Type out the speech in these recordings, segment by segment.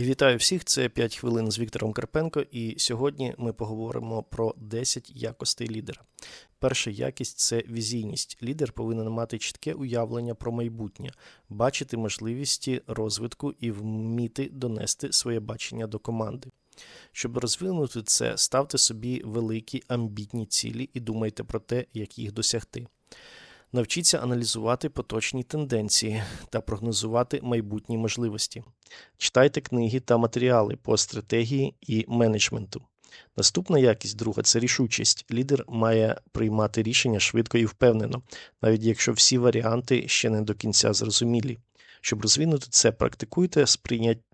Вітаю всіх! Це 5 хвилин з Віктором Карпенко, і сьогодні ми поговоримо про 10 якостей лідера. Перша якість це візійність. Лідер повинен мати чітке уявлення про майбутнє, бачити можливості розвитку і вміти донести своє бачення до команди. Щоб розвинути це, ставте собі великі амбітні цілі і думайте про те, як їх досягти. Навчіться аналізувати поточні тенденції та прогнозувати майбутні можливості. Читайте книги та матеріали по стратегії і менеджменту. Наступна якість друга це рішучість. Лідер має приймати рішення швидко і впевнено, навіть якщо всі варіанти ще не до кінця зрозумілі. Щоб розвинути це, практикуйте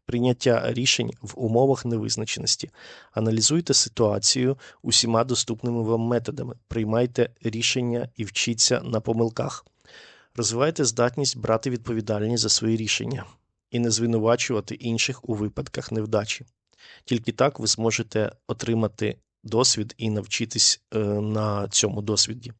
прийняття рішень в умовах невизначеності, аналізуйте ситуацію усіма доступними вам методами, приймайте рішення і вчіться на помилках, розвивайте здатність брати відповідальність за свої рішення і не звинувачувати інших у випадках невдачі. Тільки так ви зможете отримати досвід і навчитись е, на цьому досвіді.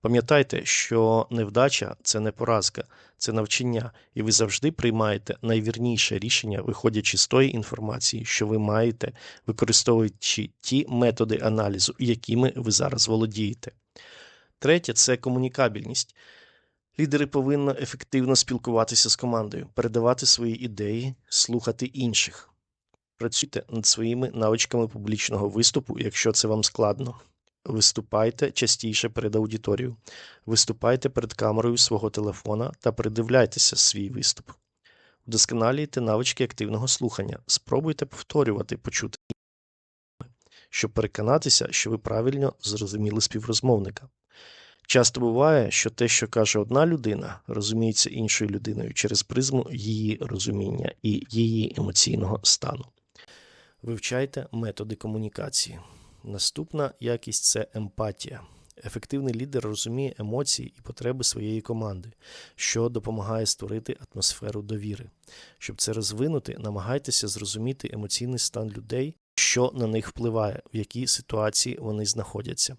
Пам'ятайте, що невдача це не поразка, це навчання, і ви завжди приймаєте найвірніше рішення, виходячи з тої інформації, що ви маєте, використовуючи ті методи аналізу, якими ви зараз володієте. Третє це комунікабельність. Лідери повинні ефективно спілкуватися з командою, передавати свої ідеї, слухати інших. Працюйте над своїми навичками публічного виступу, якщо це вам складно. Виступайте частіше перед аудиторією. Виступайте перед камерою свого телефона та передивляйтеся свій виступ. Удосконалюйте навички активного слухання. Спробуйте повторювати почути, щоб переконатися, що ви правильно зрозуміли співрозмовника. Часто буває, що те, що каже одна людина, розуміється іншою людиною через призму її розуміння і її емоційного стану. Вивчайте методи комунікації. Наступна якість це емпатія. Ефективний лідер розуміє емоції і потреби своєї команди, що допомагає створити атмосферу довіри. Щоб це розвинути, намагайтеся зрозуміти емоційний стан людей, що на них впливає, в якій ситуації вони знаходяться.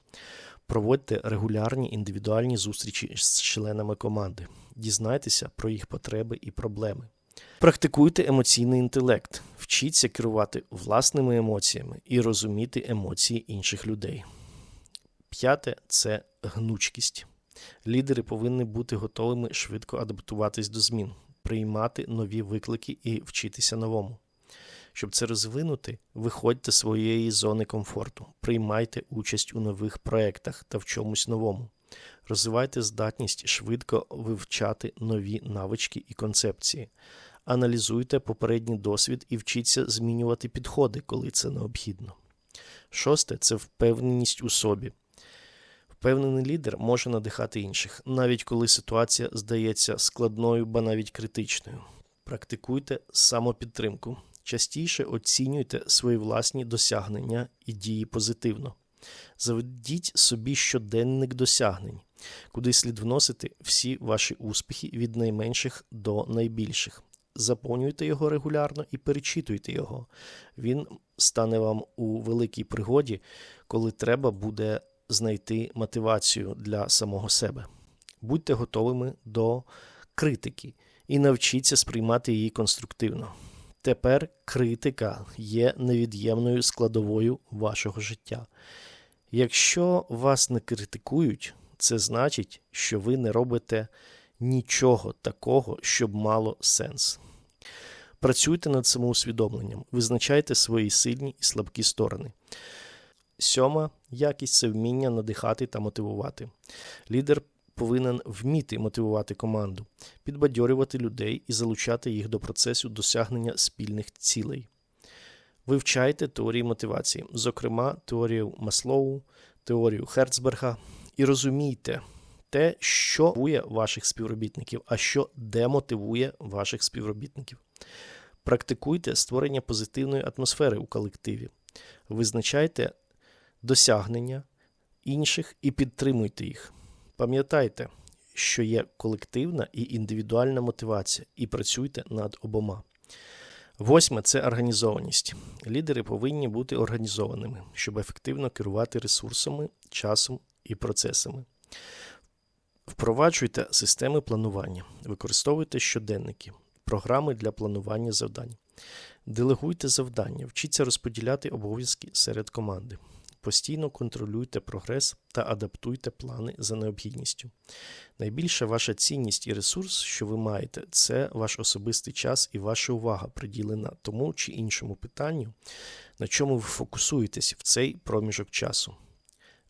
Проводьте регулярні індивідуальні зустрічі з членами команди, дізнайтеся про їх потреби і проблеми. Практикуйте емоційний інтелект, вчіться керувати власними емоціями і розуміти емоції інших людей. П'яте це гнучкість. Лідери повинні бути готовими швидко адаптуватись до змін, приймати нові виклики і вчитися новому. Щоб це розвинути, виходьте з своєї зони комфорту, приймайте участь у нових проєктах та в чомусь новому. Розвивайте здатність швидко вивчати нові навички і концепції. Аналізуйте попередній досвід і вчіться змінювати підходи, коли це необхідно. Шосте це впевненість у собі. Впевнений лідер може надихати інших, навіть коли ситуація здається складною, ба навіть критичною. Практикуйте самопідтримку. Частіше оцінюйте свої власні досягнення і дії позитивно. Заведіть собі щоденник досягнень, куди слід вносити всі ваші успіхи від найменших до найбільших. Заповнюйте його регулярно і перечитуйте його. Він стане вам у великій пригоді, коли треба буде знайти мотивацію для самого себе. Будьте готовими до критики і навчіться сприймати її конструктивно. Тепер критика є невід'ємною складовою вашого життя. Якщо вас не критикують, це значить, що ви не робите нічого такого, щоб мало сенс. Працюйте над самоусвідомленням, визначайте свої сильні і слабкі сторони. Сьома якість це вміння надихати та мотивувати. Лідер повинен вміти мотивувати команду, підбадьорювати людей і залучати їх до процесу досягнення спільних цілей. Вивчайте теорії мотивації, зокрема, теорію Маслоу, теорію Херцберга, і розумійте те, що мотивує ваших співробітників, а що демотивує ваших співробітників. Практикуйте створення позитивної атмосфери у колективі, визначайте досягнення інших і підтримуйте їх. Пам'ятайте, що є колективна і індивідуальна мотивація, і працюйте над обома. Восьме це організованість. Лідери повинні бути організованими, щоб ефективно керувати ресурсами, часом і процесами. Впроваджуйте системи планування, використовуйте щоденники, програми для планування завдань. Делегуйте завдання, вчіться розподіляти обов'язки серед команди. Постійно контролюйте прогрес та адаптуйте плани за необхідністю. Найбільша ваша цінність і ресурс, що ви маєте, це ваш особистий час і ваша увага приділена тому чи іншому питанню, на чому ви фокусуєтесь в цей проміжок часу.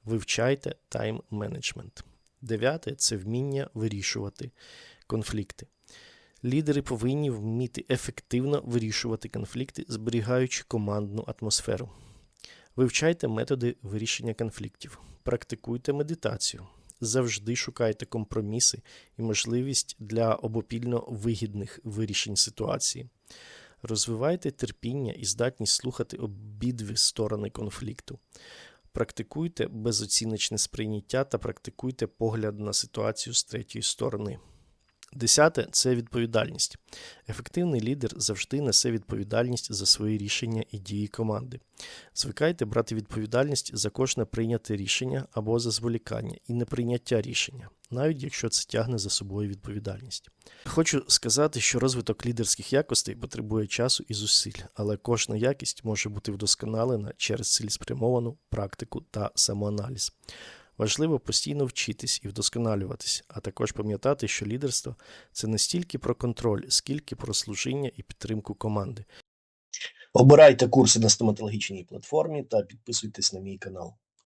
Вивчайте тайм-менеджмент. Дев'яте це вміння вирішувати конфлікти. Лідери повинні вміти ефективно вирішувати конфлікти, зберігаючи командну атмосферу. Вивчайте методи вирішення конфліктів, практикуйте медитацію, завжди шукайте компроміси і можливість для обопільно вигідних вирішень ситуації. Розвивайте терпіння і здатність слухати обидві сторони конфлікту. Практикуйте безоціночне сприйняття та практикуйте погляд на ситуацію з третьої сторони. Десяте це відповідальність. Ефективний лідер завжди несе відповідальність за свої рішення і дії команди. Звикайте брати відповідальність за кожне прийняте рішення або за зволікання і неприйняття рішення, навіть якщо це тягне за собою відповідальність. Хочу сказати, що розвиток лідерських якостей потребує часу і зусиль, але кожна якість може бути вдосконалена через цілеспрямовану практику та самоаналіз. Важливо постійно вчитись і вдосконалюватись, а також пам'ятати, що лідерство це не стільки про контроль, скільки про служіння і підтримку команди. Обирайте курси на стоматологічній платформі та підписуйтесь на мій канал.